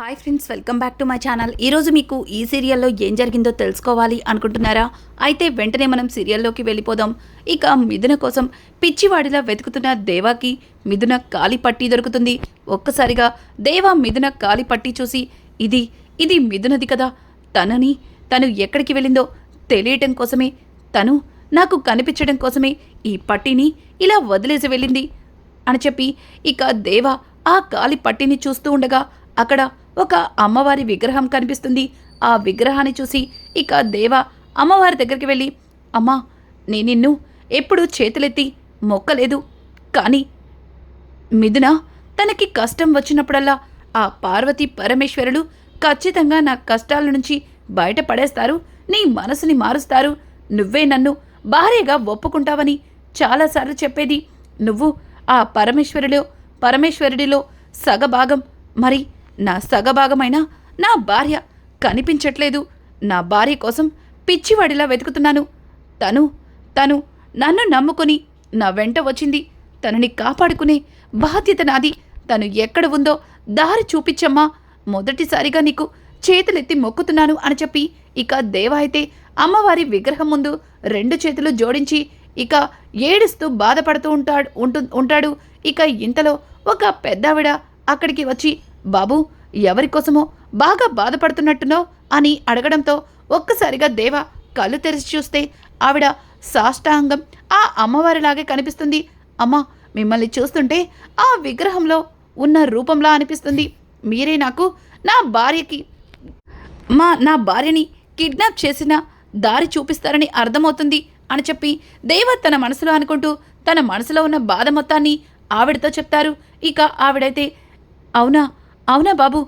Hi friends welcome back to my channel. ఈరోజు మీకు ఈ సీరియల్లో ఏం జరిగిందో తెలుసుకోవాలి అనుకుంటున్నారా? అయితే వెంటనే మనం సీరియల్లోకి వెళ్ళిపోదాం. ఇక మిథున కోసం పిచ్చివాడిలా వెతుకుతున్న దేవాకి మిథున కాలి పట్టి దొరుకుతుంది. ఒక్కసారిగా దేవా మిథున కాలి పట్టి చూసి ఇది ఇది మిథునది కదా. తనని తను ఎక్కడికి వెళ్ళిందో తెలియటం కోసమే తను నాకు కనిపించడం కోసమే ఈ పట్టిని ఇలా వదిలేసి వెళ్ళింది అని చెప్పి ఇక దేవ ఆ కాలి పట్టిని చూస్తూ ఉండగా అక్కడ ఒక అమ్మవారి విగ్రహం కనిపిస్తుంది. ఆ విగ్రహాన్ని చూసి ఇక దేవ అమ్మవారి దగ్గరికి వెళ్ళి అమ్మా నేను నిన్ను ఎప్పుడు చేతులెత్తి మొక్కలేదు. కానీ మిథున తనకి కష్టం వచ్చినప్పుడల్లా ఆ పార్వతి పరమేశ్వరులు ఖచ్చితంగా నా కష్టాల నుంచి బయటపడేస్తారు. నీ మనసుని మారుస్తారు. నువ్వే నన్ను భార్యగా ఒప్పుకుంటావని చాలాసార్లు చెప్పేది. నువ్వు ఆ పరమేశ్వరులో పరమేశ్వరుడిలో సగభాగం. మరి నా సగభాగమైన నా భార్య కనిపించట్లేదు. నా భార్య కోసం పిచ్చివాడిలా వెతుకుతున్నాను. తను తను నన్ను నమ్ముకుని నా వెంట వచ్చింది. తనని కాపాడుకునే బాధ్యత నాది. తను ఎక్కడ ఉందో దారి చూపించమ్మా. మొదటిసారిగా నీకు చేతులెత్తి మొక్కుతున్నాను అని చెప్పి ఇక దేవ అయితే అమ్మవారి విగ్రహం ముందు రెండు చేతులు జోడించి ఇక ఏడుస్తూ బాధపడుతూ ఉంటాడు ఉంటు ఉంటాడు. ఇక ఇంతలో ఒక పెద్దావిడ అక్కడికి వచ్చి బాబు ఎవరి కోసమో బాగా బాధపడుతున్నట్టునో అని అడగడంతో ఒక్కసారిగా దేవ కళ్ళు తెరిచి చూస్తే ఆవిడ సాష్టాంగం ఆ అమ్మవారిలాగే కనిపిస్తుంది. అమ్మ మిమ్మల్ని చూస్తుంటే ఆ విగ్రహంలో ఉన్న రూపంలా అనిపిస్తుంది. మీరే నాకు నా భార్యకి మా నా భార్యని కిడ్నాప్ చేసిన దారి చూపిస్తారని అర్థమవుతుంది అని చెప్పి దేవ తన మనసులో అనుకుంటూ తన మనసులో ఉన్న బాధ మొత్తాన్ని ఆవిడతో చెప్తారు. ఇక ఆవిడైతే అవునా? అవునా బాబు?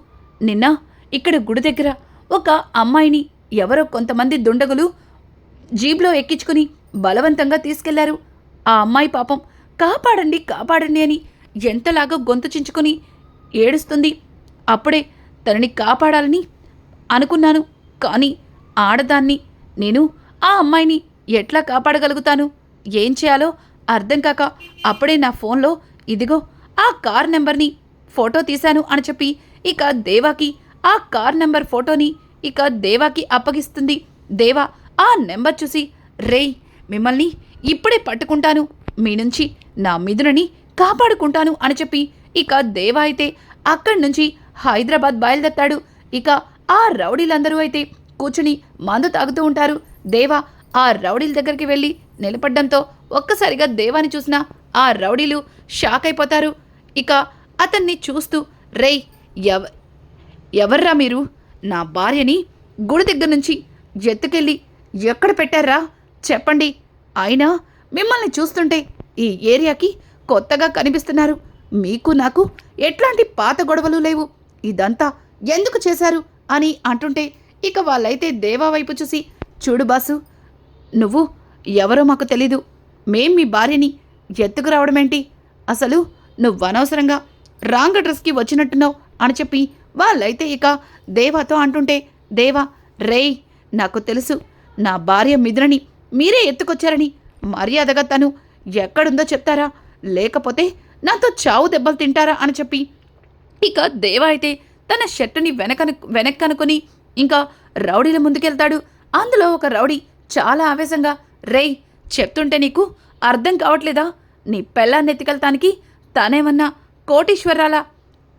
నిన్న ఇక్కడ గుడి దగ్గర ఒక అమ్మాయిని ఎవరో కొంతమంది దుండగులు జీబ్లో ఎక్కించుకుని బలవంతంగా తీసుకెళ్ళారు. ఆ అమ్మాయి పాపం కాపాడండి కాపాడండి అని ఎంతలాగా గొంతు చించుకొని ఏడుస్తుంది. అప్పుడే తనని కాపాడాలని అనుకున్నాను. కానీ ఆడదాన్ని నేను ఆ అమ్మాయిని ఎట్లా కాపాడగలుగుతాను? ఏం చేయాలో అర్థం కాక అప్పుడే నా ఫోన్లో ఇదిగో ఆ కార్ నెంబర్ని ఫోటో తీశాను అని చెప్పి ఇక దేవాకి ఆ కార్ నెంబర్ ఫోటోని ఇక దేవాకి అప్పగిస్తుంది. దేవా ఆ నెంబర్ చూసి రేయ్ మిమ్మల్ని ఇప్పుడే పట్టుకుంటాను. మీ నుంచి నా మిథునని కాపాడుకుంటాను అని చెప్పి ఇక దేవా అయితే అక్కడి నుంచి హైదరాబాద్ బయలుదేరతాడు. ఇక ఆ రౌడీలందరూ అయితే కూర్చుని మందు తాగుతూ ఉంటారు. దేవా ఆ రౌడీల దగ్గరికి వెళ్ళి నిలబడ్డంతో ఒక్కసారిగా దేవాని చూసిన ఆ రౌడీలు షాక్ అయిపోతారు. ఇక అతన్ని చూస్తూ రేయ్ ఎవ ఎవర్రా మీరు? నా భార్యని గుడి దగ్గర నుంచి ఎత్తుకెళ్ళి ఎక్కడ పెట్టారా? చెప్పండి. అయినా మిమ్మల్ని చూస్తుంటే ఈ ఏరియాకి కొత్తగా కనిపిస్తున్నారు. మీకు నాకు ఎట్లాంటి పాత గొడవలు లేవు. ఇదంతా ఎందుకు చేశారు? అని అంటుంటే ఇక వాళ్ళైతే దేవా వైపు చూసి చూడు బాసు నువ్వు ఎవరో మాకు తెలీదు. మేం మీ భార్యని ఎత్తుకు రావడమేంటి? అసలు నువ్వు అనవసరంగా రాంగ్ అడ్రస్కి వచ్చినట్టున్నావు అని చెప్పి వాళ్ళైతే ఇక దేవాతో అంటుంటే దేవా రేయ్ నాకు తెలుసు నా భార్య మిథునని మీరే ఎత్తుకొచ్చారని మర్యాదగా తను ఎక్కడుందో చెప్తారా? లేకపోతే నాతో చావు దెబ్బలు తింటారా? అని చెప్పి ఇక దేవ అయితే తన షర్టుని వెనకను వెనక్కనుకొని ఇంకా రౌడీల ముందుకెళ్తాడు. అందులో ఒక రౌడీ చాలా ఆవేశంగా రేయ్ చెప్తుంటే నీకు అర్థం కావట్లేదా? నీ పెళ్ళాన్ని ఎత్తుకెళ్తానికి తానేమన్నా కోటీశ్వరాలా?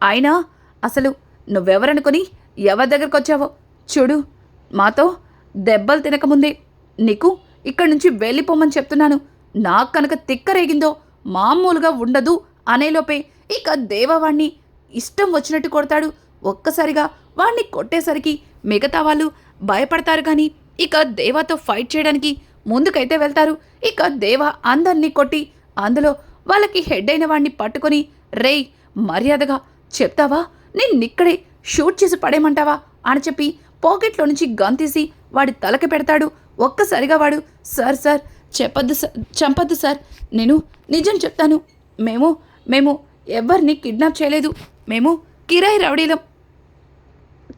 అయినా అసలు నువ్వెవరనుకొని ఎవరి దగ్గరకు వచ్చావో చూడు మాతో దెబ్బలు తినకముందే నీకు ఇక్కడి నుంచి వెళ్ళిపోమని చెప్తున్నాను. నాకు కనుక తిక్కరేగిందో మామూలుగా ఉండదు అనేలోపే ఇక దేవవాణ్ణి ఇష్టం వచ్చినట్టు కొడతాడు. ఒక్కసారిగా వాణ్ణి కొట్టేసరికి మిగతా వాళ్ళు భయపడతారు కానీ ఇక దేవాతో ఫైట్ చేయడానికి ముందుకైతే వెళ్తారు. ఇక దేవ అందరినీ కొట్టి అందులో వాళ్ళకి హెడ్ అయిన వాడిని పట్టుకొని రేయ్ మర్యాదగా చెప్తావా? నిన్నిక్కడే షూట్ చేసి పడేయమంటావా? అని చెప్పి పాకెట్లో నుంచి గన్ తీసి వాడి తలకి పెడతాడు. ఒక్కసారిగా వాడు సార్ సార్ చెప్పొద్దు సార్ చంపద్దు సార్ నేను నిజం చెప్తాను. మేము మేము ఎవరిని కిడ్నాప్ చేయలేదు. మేము కిరాయి రౌడీలం.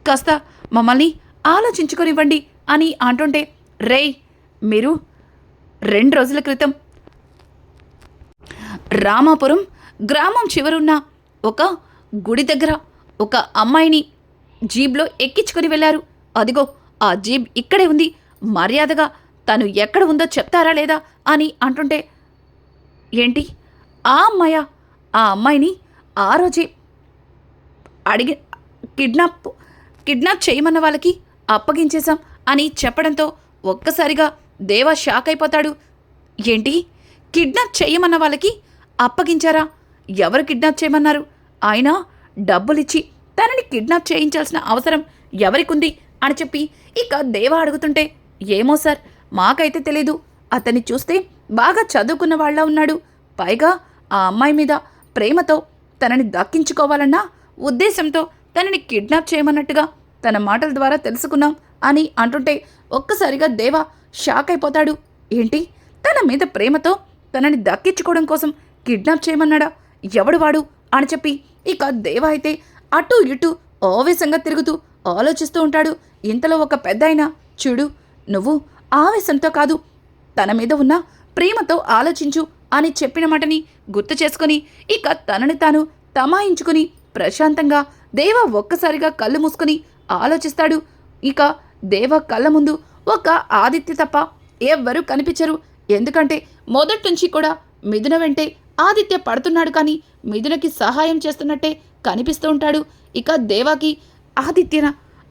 కాస్త మమ్మల్ని ఆలోచించుకొనివ్వండి అని అంటుంటే రేయ్ మీరు రెండు రోజుల క్రితం రామాపురం గ్రామం చివరున్న ఒక గుడి దగ్గర ఒక అమ్మాయిని జీబ్లో ఎక్కించుకొని వెళ్ళారు. అదిగో ఆ జీబ్ ఇక్కడే ఉంది. మర్యాదగా తను ఎక్కడ ఉందో చెప్తారా లేదా అని అంటుంటే ఏంటి? ఆ అమ్మాయ? ఆ అమ్మాయిని ఆ రోజే అడిగి కిడ్నాప్ కిడ్నాప్ చేయమన్న వాళ్ళకి అప్పగించేశాం అని చెప్పడంతో ఒక్కసారిగా దేవ షాక్ అయిపోతాడు. ఏంటి? కిడ్నాప్ చేయమన్న వాళ్ళకి అప్పగించారా? ఎవరు కిడ్నాప్ చేయమన్నారు? ఆయన డబ్బులిచ్చి తనని కిడ్నాప్ చేయించాల్సిన అవసరం ఎవరికుంది అని చెప్పి ఇక దేవ అడుగుతుంటే ఏమో సార్ మాకైతే తెలీదు. అతన్ని చూస్తే బాగా చదువుకున్న వాళ్ళ ఉన్నాడు. పైగా ఆ అమ్మాయి మీద ప్రేమతో తనని దక్కించుకోవాలన్న ఉద్దేశంతో తనని కిడ్నాప్ చేయమన్నట్టుగా తన మాటల ద్వారా తెలుసుకున్నాం అని అంటుంటే ఒక్కసారిగా దేవ షాక్ అయిపోతాడు. ఏంటి? తన మీద ప్రేమతో తనని దక్కించుకోవడం కోసం కిడ్నాప్ చేయమన్నాడా? ఎవడు వాడు? అని చెప్పి ఇక దేవ అయితే అటు ఇటు ఆవేశంగా తిరుగుతూ ఆలోచిస్తూ ఉంటాడు. ఇంతలో ఒక పెద్ద చూడు నువ్వు ఆవేశంతో కాదు తన మీద ఉన్న ప్రేమతో ఆలోచించు అని చెప్పిన మాటని గుర్తు చేసుకుని ఇక తనని తాను తమాయించుకుని ప్రశాంతంగా దేవ ఒక్కసారిగా కళ్ళు మూసుకుని ఆలోచిస్తాడు. ఇక దేవ కళ్ళ ముందు ఒక ఆదిత్య తప్ప ఎవ్వరూ కనిపించరు. ఎందుకంటే మొదటి నుంచి కూడా మిథున వెంటే ఆదిత్య పడుతున్నాడు కానీ మిథునకి సహాయం చేస్తున్నట్టే కనిపిస్తూ ఉంటాడు. ఇక దేవాకి ఆదిత్యన?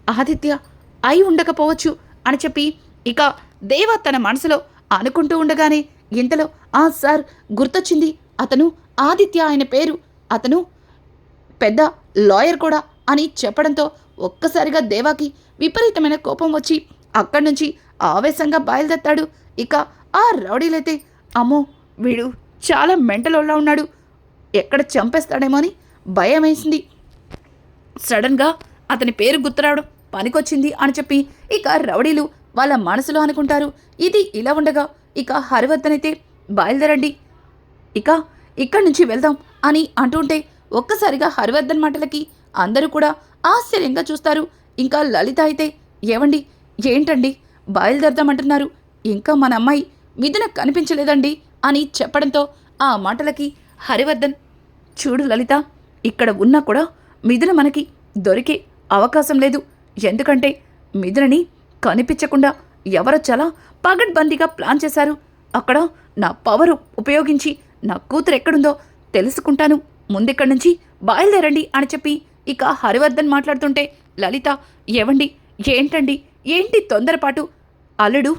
ఆదిత్య అయి ఉండకపోవచ్చు అని చెప్పి ఇక దేవ తన మనసులో అనుకుంటూ ఉండగానే ఇంతలో ఆ సార్ గుర్తొచ్చింది. అతను ఆదిత్య ఆయన పేరు. అతను పెద్ద లాయర్ కూడా అని చెప్పడంతో ఒక్కసారిగా దేవాకి విపరీతమైన కోపం వచ్చి అక్కడి నుంచి ఆవేశంగా బయలుదేరతాడు. ఇక ఆ రౌడీలైతే అమ్మో వీడు చాలా మెంటలోలా ఉన్నాడు. ఎక్కడ చంపేస్తాడేమో అని భయం వేసింది. సడన్గా అతని పేరు గుర్తురావడం పనికొచ్చింది అని చెప్పి ఇక రౌడీలు వాళ్ళ మనసులో అనుకుంటారు. ఇది ఇలా ఉండగా ఇక హరివర్ధనైతే బయలుదేరండి. ఇక ఇక్కడి నుంచి వెళ్దాం అని అంటుంటే ఒక్కసారిగా హరివర్ధన్ మాటలకి అందరూ కూడా ఆశ్చర్యంగా చూస్తారు. ఇంకా లలిత అయితే ఏవండి? ఏంటండి? బయలుదేరదామంటున్నారు. ఇంకా మన అమ్మాయి మిథున కనిపించలేదండి. అని చెప్పడంతో ఆ మాటలకి హరివర్ధన్ చూడు లలిత ఇక్కడ ఉన్నా కూడా మిథున మనకి దొరికే అవకాశం లేదు. ఎందుకంటే మిథునని కనిపించకుండా ఎవరో చాలా పగడ్బందీగా ప్లాన్ చేశారు. అక్కడ నా పవర్ ఉపయోగించి నా కూతురు ఎక్కడుందో తెలుసుకుంటాను. ముందిక్కడి నుంచి బయలుదేరండి అని చెప్పి ఇక హరివర్ధన్ మాట్లాడుతుంటే లలిత ఏవండి? ఏంటండి? ఏంటి తొందరపాటు? అల్లుడు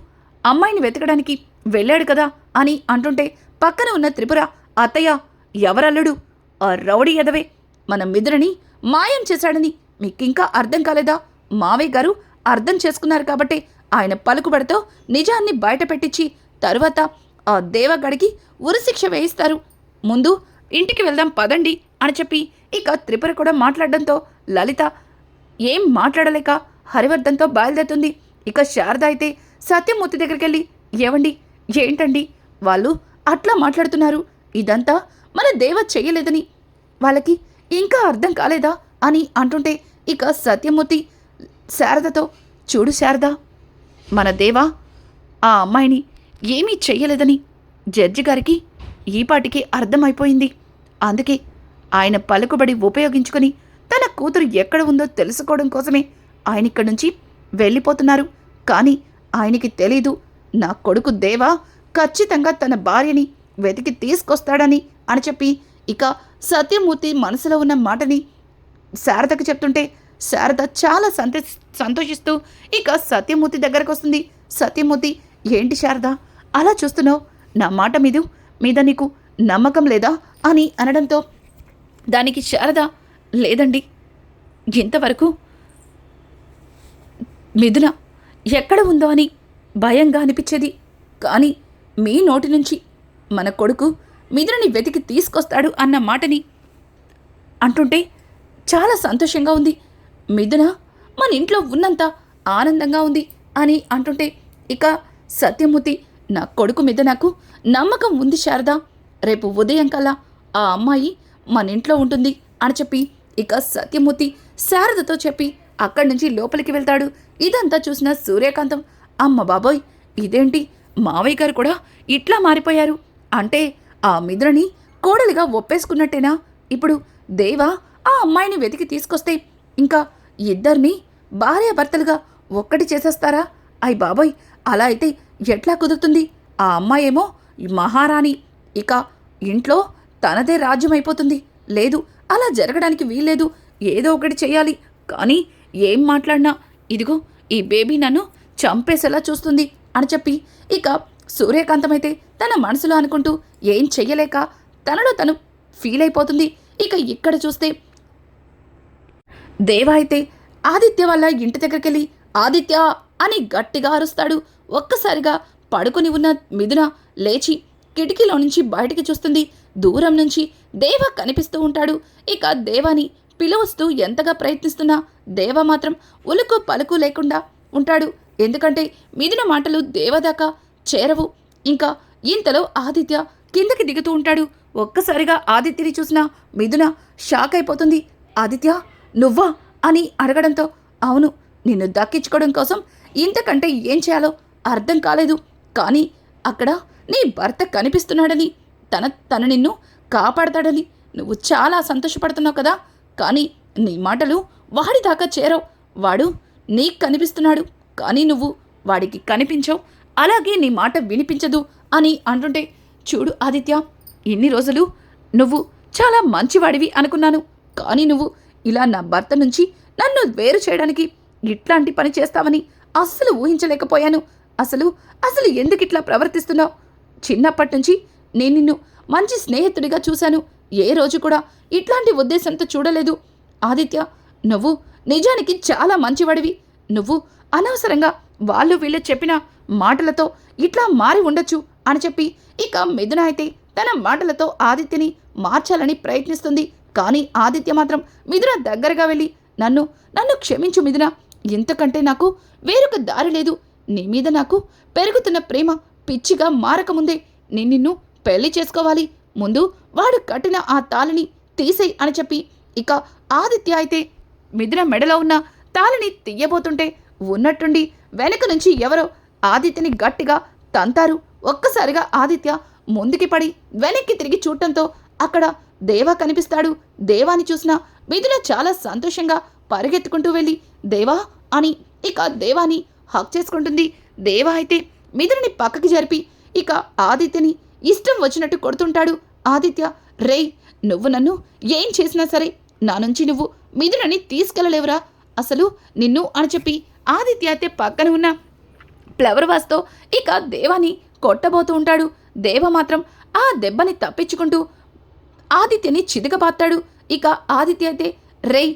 అమ్మాయిని వెతకడానికి వెళ్ళాడు కదా అని అంటుంటే పక్కన ఉన్న త్రిపుర అత్తయ్య ఎవరల్లుడు? ఆ రౌడీ ఎదవే. మన మిదురని మాయం చేశాడని మీకింకా అర్థం కాలేదా? మావయ్య గారు అర్థం చేసుకున్నారు కాబట్టి ఆయన పలుకుబడితో నిజాన్ని బయట పెట్టించి తరువాత ఆ దేవగడికి ఉరిశిక్ష వేయిస్తారు. ముందు ఇంటికి వెళ్దాం పదండి అని చెప్పి ఇక త్రిపుర కూడా మాట్లాడడంతో లలిత ఏం మాట్లాడలేక హరివర్ధన్తో బయలుదేరుతుంది. ఇక శారద అయితే సత్యమూర్తి దగ్గరికి వెళ్ళి ఏవండి ఏంటండి? వాళ్ళు అట్లా మాట్లాడుతున్నారు. ఇదంతా మన దేవ చేయలేదని. వాళ్ళకి ఇంకా అర్థం కాలేదా అని అంటుంటే ఇక సత్యమూర్తి శారదతో చూడు శారద మన దేవ ఆ అమ్మాయిని ఏమీ చెయ్యలేదని జడ్జి గారికి ఈపాటికి అర్థమైపోయింది. అందుకే ఆయన పలుకుబడి ఉపయోగించుకొని తన కూతురు ఎక్కడ ఉందో తెలుసుకోవడం కోసమే ఆయన ఇక్కడి నుంచి వెళ్ళిపోతున్నారు. కానీ ఆయనకి తెలీదు నా కొడుకు దేవా ఖచ్చితంగా తన భార్యని వెతికి తీసుకొస్తాడని అని చెప్పి ఇక సత్యమూర్తి మనసులో ఉన్న మాటని శారదకు చెప్తుంటే శారద చాలా సంతో సంతోషిస్తూ ఇక సత్యమూర్తి దగ్గరకు వస్తుంది. సత్యమూర్తి ఏంటి శారద? అలా చూస్తున్నావు? నా మాట మీద మీద నీకు నమ్మకం లేదా? అని అనడంతో దానికి శారద లేదండి. ఇంతవరకు మిథున ఎక్కడ ఉందో అని భయంగా అనిపించేది. కానీ మీ నోటి నుంచి మన కొడుకు మిథునని వెతికి తీసుకొస్తాడు అన్న మాటని అంటుంటే చాలా సంతోషంగా ఉంది. మిథున మన ఇంట్లో ఉన్నంత ఆనందంగా ఉంది అని అంటుంటే ఇక సత్యమూర్తి నా కొడుకు మీద నాకు నమ్మకం ఉంది శారద. రేపు ఉదయం కల్లా ఆ అమ్మాయి మన ఇంట్లో ఉంటుంది అని చెప్పి ఇక సత్యమూర్తి శారదతో చెప్పి అక్కడి నుంచి లోపలికి వెళ్తాడు. ఇదంతా చూసిన సూర్యకాంతం అమ్మ బాబోయ్ ఇదేంటి? మావయ్య గారు కూడా ఇట్లా మారిపోయారు. అంటే ఆ మిద్రని కోడలిగా ఒప్పేసుకున్నట్టేనా? ఇప్పుడు దేవా ఆ అమ్మాయిని వెతికి తీసుకొస్తే ఇంకా ఇద్దరిని భార్యాభర్తలుగా ఒక్కటి చేసేస్తారా? అయ్ బాబోయ్ అలా అయితే ఎట్లా కుదురుతుంది? ఆ అమ్మాయేమో మహారాణి. ఇక ఇంట్లో తనదే రాజ్యం అయిపోతుంది లేదు అలా జరగడానికి వీల్లేదు. ఏదో ఒకటి చేయాలి. కానీ ఏం మాట్లాడినా ఇదిగో ఈ బేబీ నన్ను చంపేసేలా చూస్తుంది అని చెప్పి ఇక సూర్యకాంతమైతే తన మనసులో అనుకుంటూ ఏం చెయ్యలేక తనలో తను ఫీల్ అయిపోతుంది. ఇక ఇక్కడ చూస్తే దేవ అయితే ఆదిత్య వాళ్ళ ఇంటి దగ్గరికి వెళ్ళి ఆదిత్య అని గట్టిగా అరుస్తాడు. ఒక్కసారిగా పడుకుని ఉన్న మిథున లేచి కిటికీలో నుంచి బయటికి చూస్తుంది. దూరం నుంచి దేవ కనిపిస్తూ ఉంటాడు. ఇక దేవాని పిలువస్తూ ఎంతగా ప్రయత్నిస్తున్నా దేవ మాత్రం ఉలుకు పలుకు లేకుండా ఉంటాడు. ఎందుకంటే మిథున మాటలు దేవదాకా చేరవు. ఇంకా ఇంతలో ఆదిత్య కిందకి దిగుతూ ఉంటాడు. ఒక్కసారిగా ఆదిత్యని చూసిన మిథున షాక్ అయిపోతుంది. ఆదిత్య నువ్వా? అని అడగడంతో అవును నిన్ను దక్కించుకోవడం కోసం ఇంతకంటే ఏం చేయాలో అర్థం కాలేదు. కానీ అక్కడ నీ భర్త కనిపిస్తున్నాడని తన తన నిన్ను కాపాడతాడని నువ్వు చాలా సంతోషపడుతున్నావు కదా. కానీ నీ మాటలు వాడి దాకా చేరవు. వాడు నీకు కనిపిస్తున్నాడు. కానీ నువ్వు వాడికి కనిపించవు. అలాగే నీ మాట వినిపించదు అని అంటుంటే చూడు ఆదిత్య ఇన్ని రోజులు నువ్వు చాలా మంచివాడివి అనుకున్నాను. కానీ నువ్వు ఇలా నా భర్త నుంచి నన్ను వేరు చేయడానికి ఇట్లాంటి పని చేస్తావని అస్సలు ఊహించలేకపోయాను. అసలు అసలు ఎందుకు ఇట్లా ప్రవర్తిస్తున్నావు? చిన్నప్పటి నుంచి నేను నిన్ను మంచి స్నేహితుడిగా చూశాను. ఏ రోజు కూడా ఇట్లాంటి ఉద్దేశంతో చూడలేదు. ఆదిత్య నువ్వు నిజానికి చాలా మంచివాడివి. నువ్వు అనవసరంగా వాళ్ళు వీళ్ళు చెప్పిన మాటలతో ఇట్లా మారి ఉండొచ్చు అని చెప్పి ఇక మిథున అయితే తన మాటలతో ఆదిత్యని మార్చాలని ప్రయత్నిస్తుంది. కానీ ఆదిత్య మాత్రం మిథున దగ్గరగా వెళ్ళి నన్ను నన్ను క్షమించు మిథున. ఇంతకంటే నాకు వేరొక దారి లేదు. నీ మీద నాకు పెరుగుతున్న ప్రేమ పిచ్చిగా మారకముందే నేను నిన్ను పెళ్ళి చేసుకోవాలి. ముందు వాడు కట్టిన ఆ తాళిని తీసేయి అని చెప్పి ఇక ఆదిత్య అయితే మిథున మెడలో ఉన్న తాళిని తీయబోతుంటే ఉన్నట్టుండి వెనక నుంచి ఎవరో ఆదిత్యని గట్టిగా తంతారు. ఒక్కసారిగా ఆదిత్య ముందుకి పడి వెనక్కి తిరిగి చూడటంతో అక్కడ దేవా కనిపిస్తాడు. దేవాని చూసిన మిథున చాలా సంతోషంగా పరిగెత్తుకుంటూ వెళ్ళి దేవా అని ఇక దేవాని హక్ చేసుకుంటుంది. దేవా అయితే మిథునని పక్కకి జరిపి ఇక ఆదిత్యని ఇష్టం వచ్చినట్టు కొడుతుంటాడు. ఆదిత్య రేయ్ నువ్వు నన్ను ఏం చేసినా సరే నా నుంచి నువ్వు మిథునని తీసుకెళ్ళలేవురా. అసలు నిన్ను అని చెప్పి ఆదిత్య అయితే పక్కన ఉన్న ఫ్లవర్ వాస్తో ఇక దేవాని కొట్టబోతూ ఉంటాడు. దేవ మాత్రం ఆ దెబ్బని తప్పించుకుంటూ ఆదిత్యని చితకబాత్తాడు ఇక ఆదిత్య అయితే రేయ్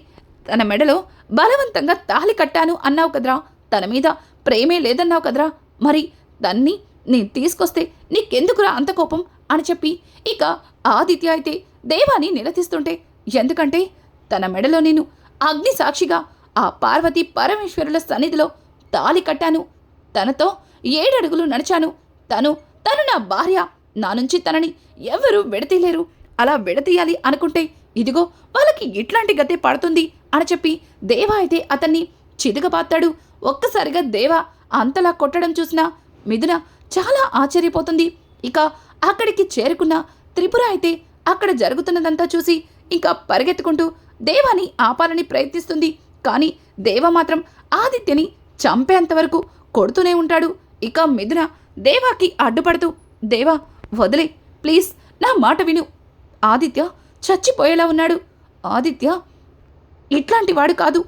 తన మెడలో బలవంతంగా తాళి కట్టాను అన్నావు కదరా. తన మీద ప్రేమే లేదన్నావు కదరా. మరి దాన్ని నేను తీసుకొస్తే నీకెందుకురా అంత కోపం? అని చెప్పి ఇక ఆదిత్య అయితే దేవాన్ని నిలదీస్తుంటే ఎందుకంటే తన మెడలో నేను అగ్ని సాక్షిగా ఆ పార్వతి పరమేశ్వరుల సన్నిధిలో తాళి కట్టాను. తనతో ఏడడుగులు నడిచాను. తను తను నా భార్య. నా నుంచి తనని ఎవరూ విడతీయలేరు. అలా విడతీయాలి అనుకుంటే ఇదిగో వాళ్ళకి ఇట్లాంటి గతే పడుతుంది అని చెప్పి దేవా అయితే అతన్ని చిదుగబాత్తాడు. ఒక్కసారిగా దేవా అంతలా కొట్టడం చూసిన మిథున చాలా ఆశ్చర్యపోతుంది. ఇక అక్కడికి చేరుకున్న త్రిపుర అయితే అక్కడ జరుగుతున్నదంతా చూసి ఇంకా పరిగెత్తుకుంటూ దేవాని ఆపాలని ప్రయత్నిస్తుంది. కానీ దేవ మాత్రం ఆదిత్యని చంపేంతవరకు కొడుతూనే ఉంటాడు. ఇక మిథున దేవాకి అడ్డుపడుతూ దేవా వదిలే ప్లీజ్ నా మాట విను. ఆదిత్య చచ్చిపోయేలా ఉన్నాడు. ఆదిత్య ఇట్లాంటి వాడు కాదు.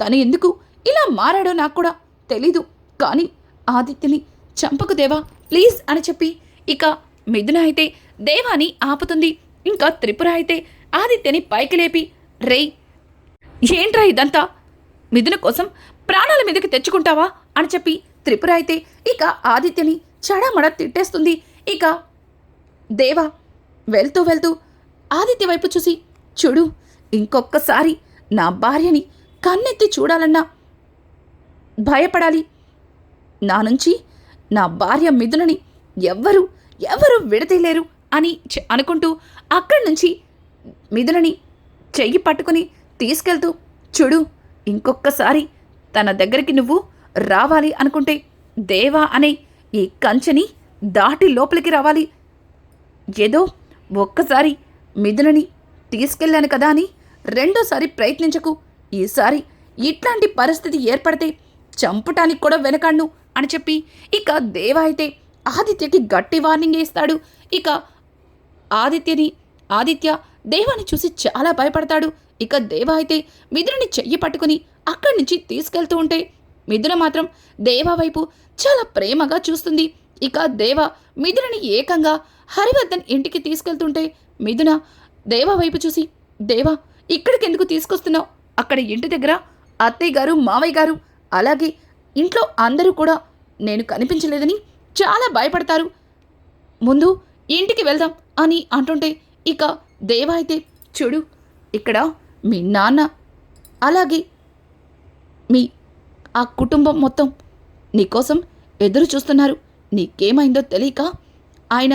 తను ఎందుకు ఇలా మారాడో నాకు కూడా తెలీదు. కానీ ఆదిత్యని చంపకు దేవా ప్లీజ్ అని చెప్పి ఇక మిథున అయితే దేవాని ఆపుతుంది. ఇంకా త్రిపుర అయితే ఆదిత్యని పైకి లేపి రేయ్ ఏంట్రా ఇదంతా? మిథున కోసం ప్రాణాల మీదకి తెచ్చుకుంటావా? అని చెప్పి త్రిపుర అయితే ఇక ఆదిత్యని చడమడ తిట్టేస్తుంది. ఇక దేవా వెళ్తూ వెళ్తూ ఆదిత్య వైపు చూసి చూడు ఇంకొక్కసారి నా భార్యని కన్నెత్తి చూడాలన్నా భయపడాలి. నా నుంచి నా భార్య మిథునని ఎవ్వరు ఎవరు విడతీయలేరు అని చె- అనుకుంటూ అక్కడి నుంచి మిథునని చెయ్యి పట్టుకుని తీసుకెళ్తూ చూడు ఇంకొక్కసారి తన దగ్గరికి నువ్వు రావాలి అనుకుంటే దేవా అనే ఈ కంచెని దాటి లోపలికి రావాలి. ఏదో ఒక్కసారి మిథునని తీసుకెళ్ళాను కదా అని రెండోసారి ప్రయత్నించకు. ఈసారి ఇట్లాంటి పరిస్థితి ఏర్పడితే చంపటానికి కూడా వెనకాడ్ను అని చెప్పి ఇక దేవ అయితే ఆదిత్యకి గట్టి వార్నింగ్ ఇస్తాడు ఇక ఆదిత్యని ఆదిత్య దేవాన్ని చూసి చాలా భయపడతాడు. ఇక దేవ అయితే మిథునని చెయ్యి పట్టుకుని అక్కడి నుంచి తీసుకెళ్తూ ఉంటే మిథున మాత్రం దేవ వైపు చాలా ప్రేమగా చూస్తుంది. ఇక దేవ మిథునని ఏకంగా హరివర్ధన్ ఇంటికి తీసుకెళ్తుంటే మిథున దేవ వైపు చూసి దేవా ఇక్కడికి ఎందుకు తీసుకొస్తున్నావు? అక్కడ ఇంటి దగ్గర అత్తయ్య గారు మావయ్య గారు అలాగే ఇంట్లో అందరూ కూడా నేను కనిపించలేదని చాలా భయపడతారు. ముందు ఇంటికి వెళ్దాం అని అంటుంటే ఇక దేవ అయితే చూడు ఇక్కడ మీ నాన్న అలాగే మీ ఆ కుటుంబం మొత్తం నీకోసం ఎదురు చూస్తున్నారు. నీకేమైందో తెలియక ఆయన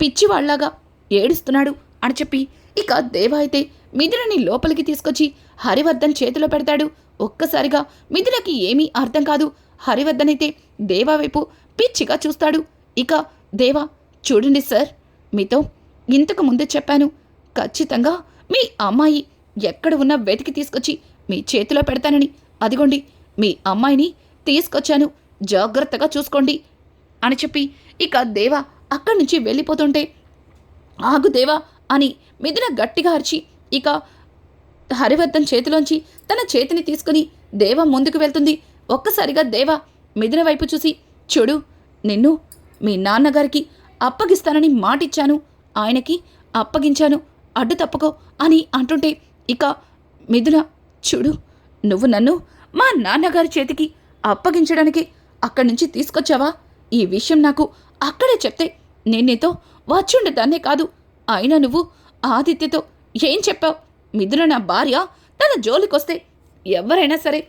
పిచ్చివాళ్ళాగా ఏడుస్తున్నాడు అని చెప్పి ఇక దేవ అయితే మిథునని లోపలికి తీసుకొచ్చి హరివర్ధన్ చేతిలో పెడతాడు. ఒక్కసారిగా మిథునకి ఏమీ అర్థం కాదు. హరివర్ధన్ అయితే దేవా వైపు పిచ్చిగా చూస్తాడు. ఇక దేవా చూడండి సార్ మీతో ఇంతకు ముందు చెప్పాను. ఖచ్చితంగా మీ అమ్మాయి ఎక్కడ ఉన్నా వెతికి తీసుకొచ్చి మీ చేతిలో పెడతానని. అదిగోండి మీ అమ్మాయిని తీసుకొచ్చాను. జాగ్రత్తగా చూసుకోండి అని చెప్పి ఇక దేవ అక్కడి నుంచి వెళ్ళిపోతుంటే ఆగు దేవా అని మిథున గట్టిగా అరిచి ఇక హరివర్ధన్ చేతిలోంచి తన చేతిని తీసుకుని దేవ ముందుకు వెళ్తుంది. ఒక్కసారిగా దేవ మిథున వైపు చూసి చూడు నిన్ను మీ నాన్నగారికి అప్పగిస్తానని మాటిచ్చాను. ఆయనకి అప్పగించాను. అడ్డు తప్పుకో అని అంటుంటే ఇక మిథున చూడు నువ్వు నన్ను మా నాన్నగారి చేతికి అప్పగించడానికి అక్కడి నుంచి తీసుకొచ్చావా? ఈ విషయం నాకు అక్కడే చెప్తే నేను నీతో వచ్చుండేదాన్నే కాదు. అయినా నువ్వు ఆదిత్యతో ఏం చెప్పావు? మిథున నా భార్య తన జోలికొస్తే ఎవరైనా సరే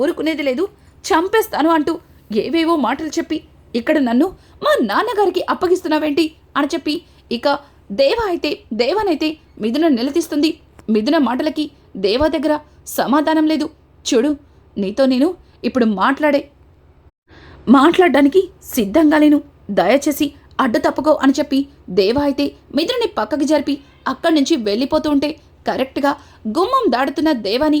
ఊరుకునేది లేదు చంపేస్తాను అంటూ ఏవేవో మాటలు చెప్పి ఇక్కడ నన్ను మా నాన్నగారికి అప్పగిస్తున్నావేంటి అని చెప్పి ఇక దేవ అయితే దేవనైతే మిథున నిలదీస్తుంది. మిథున మాటలకి దేవ దగ్గర సమాధానం లేదు. చూడు నీతో నేను ఇప్పుడు మాట్లాడే మాట్లాడడానికి సిద్ధంగా లేను. దయచేసి అడ్డు తప్పుకో అని చెప్పి దేవ అయితే మిథుని పక్కకి జరిపి అక్కడి నుంచి వెళ్ళిపోతూ ఉంటే కరెక్ట్గా గుమ్మం దాడుతున్న దేవాని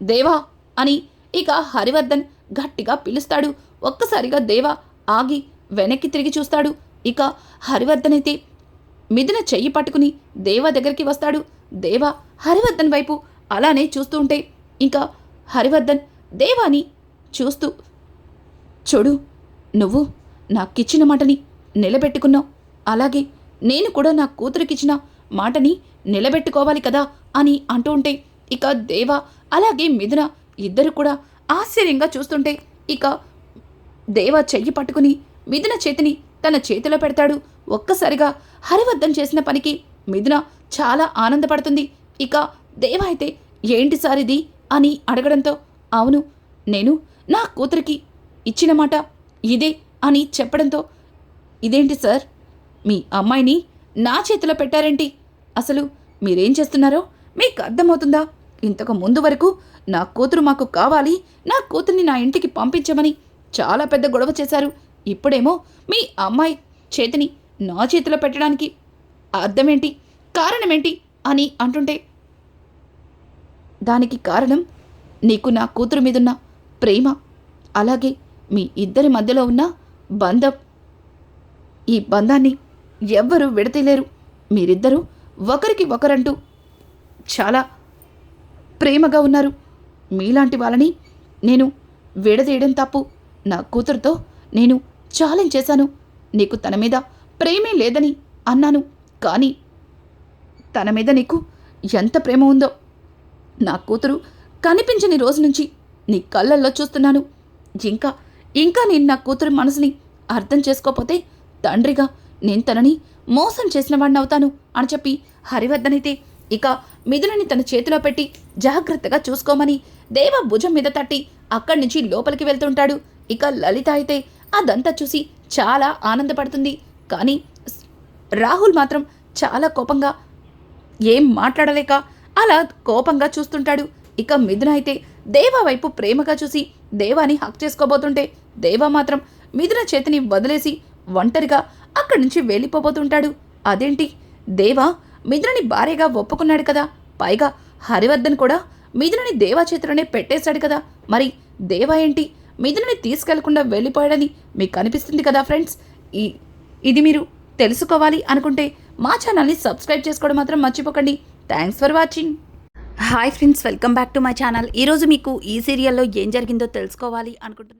దేవా అని ఇక హరివర్ధన్ గట్టిగా పిలుస్తాడు. ఒక్కసారిగా దేవ ఆగి వెనక్కి తిరిగి చూస్తాడు. ఇక హరివర్ధన్ అయితే మిథున చెయ్యి పట్టుకుని దేవ దగ్గరికి వస్తాడు. దేవ హరివర్ధన్ వైపు అలానే చూస్తూ ఉంటే ఇంకా హరివర్ధన్ దేవాని చూస్తూ చూడు నువ్వు నాకిచ్చిన మాటని నిలబెట్టుకున్నావు. అలాగే నేను కూడా నా కూతురికిచ్చిన మాటని నిలబెట్టుకోవాలి కదా అని అంటూ ఉంటే ఇక దేవ అలాగే మిథున ఇద్దరు కూడా ఆశ్చర్యంగా చూస్తుంటే ఇక దేవ చెయ్యి పట్టుకుని మిథున చేతిని తన చేతిలో పెడతాడు. ఒక్కసారిగా హరివర్ధన్ చేసిన పనికి మిథున చాలా ఆనందపడుతుంది. ఇక దేవ అయితే ఏంటి సార్ ఇది? అని అడగడంతో అవును నేను నా కూతురికి ఇచ్చిన మాట ఇదే అని చెప్పడంతో ఇదేంటి సార్? మీ అమ్మాయిని నా చేతిలో పెట్టారేంటి? అసలు మీరేం చేస్తున్నారో మీకు అర్థమవుతుందా? ఇంతకు ముందు వరకు నా కూతురు మాకు కావాలి నా కూతుర్ని నా ఇంటికి పంపించమని చాలా పెద్ద గొడవ చేశారు. ఇప్పుడేమో మీ అమ్మాయి చేతిని నా చేతిలో పెట్టడానికి అర్థమేంటి? కారణమేంటి? అని అంటుంటే దానికి కారణం నీకు నా కూతురు మీదున్న ప్రేమ. అలాగే మీ ఇద్దరి మధ్యలో ఉన్న బంధం. ఈ బంధాన్ని ఎవ్వరూ విడతీయలేరు. మీరిద్దరూ ఒకరికి ఒకరంటూ చాలా ప్రేమగా ఉన్నారు. మీలాంటి వాళ్ళని నేను విడదీయడం తప్పు. నా కూతురుతో నేను ఛాలెంజ్ చేశాను. నీకు తన మీద ప్రేమే లేదని అన్నాను. కానీ తన మీద నీకు ఎంత ప్రేమ ఉందో నా కూతురు కనిపించని రోజు నుంచి నీ కళ్ళల్లో చూస్తున్నాను. ఇంకా ఇంకా నేను నా కూతురు మనసుని అర్థం చేసుకోపోతే తండ్రిగా నేను తనని మోసం చేసిన వాడిని అవుతాను అని చెప్పి హరివర్ధనైతే ఇక మిథునని తన చేతిలో పెట్టి జాగ్రత్తగా చూసుకోమని దేవ భుజం మీద తట్టి అక్కడి నుంచి లోపలికి వెళ్తుంటాడు. ఇక లలిత అయితే అదంతా చూసి చాలా ఆనందపడుతుంది. కానీ రాహుల్ మాత్రం చాలా కోపంగా ఏం మాట్లాడలేక? అలా కోపంగా చూస్తుంటాడు. ఇక మిథున అయితే దేవా వైపు ప్రేమగా చూసి దేవాని హక్ చేసుకోబోతుంటే దేవా మాత్రం మిథున చేతిని వదిలేసి ఒంటరిగా అక్కడి నుంచి వెళ్ళిపోబోతుంటాడు. అదేంటి? దేవా మిథునని భార్యగా ఒప్పుకున్నాడు కదా. పైగా హరివర్ధన్ కూడా మిథునని దేవా చేతిలోనే పెట్టేశాడు కదా. మరి దేవా ఏంటి? మిథునని తీసుకెళ్ళకుండా వెళ్ళిపోయాడని మీకు అనిపిస్తుంది కదా ఫ్రెండ్స్? ఈ ఇది మీరు తెలుసుకోవాలి అనుకుంటే మా ఛానల్ని సబ్స్క్రైబ్ చేసుకోవడం మాత్రం మర్చిపోకండి. Thanks for watching hi friends welcome back to my channel ఈరోజు మీకు ఈ సీరియల్లో ఏం జరిగిందో తెలుసుకోవాలి అనుకుంటున్నాను